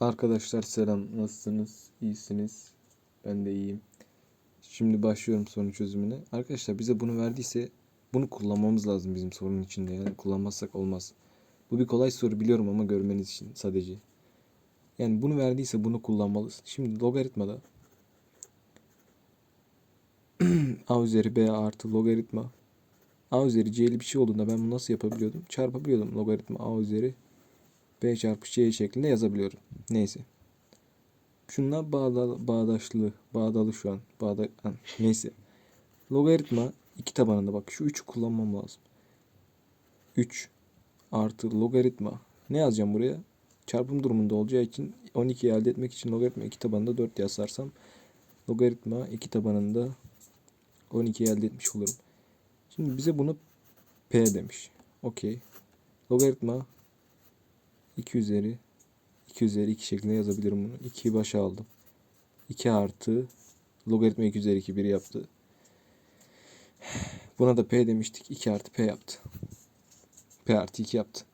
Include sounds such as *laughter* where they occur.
Arkadaşlar selam. Nasılsınız? İyisiniz? Ben de iyiyim. Şimdi başlıyorum sorun çözümüne. Arkadaşlar bize bunu verdiyse bunu kullanmamız lazım bizim sorunun içinde. Yani kullanmazsak olmaz. Bu bir kolay soru biliyorum ama görmeniz için sadece. Yani bunu verdiyse bunu kullanmalısın. Şimdi logaritmada *clears throat* a üzeri b artı logaritma a üzeri c'li bir şey olduğunda ben bunu nasıl yapabiliyordum? Çarpabiliyordum logaritma a üzeri b çarpı c şeklinde yazabiliyorum. Neyse. Şunlar bağda, bağdaşlı, bağdalı şu an. Bağda, ha, neyse. Logaritma iki tabanında bak şu 3'ü kullanmam lazım. 3 artı logaritma. Ne yazacağım buraya? Çarpım durumunda olacağı için 12'yi elde etmek için logaritma iki tabanında 4 yazarsam logaritma iki tabanında 12'yi elde etmiş olurum. Şimdi bize bunu P demiş. Okey. Logaritma 2 üzeri 2 üzeri 2 şeklinde yazabilirim bunu. 2'yi başa aldım. 2 artı logaritma 2 üzeri 2 1 yaptı. Buna da P demiştik. 2 artı P yaptı. P artı 2 yaptı.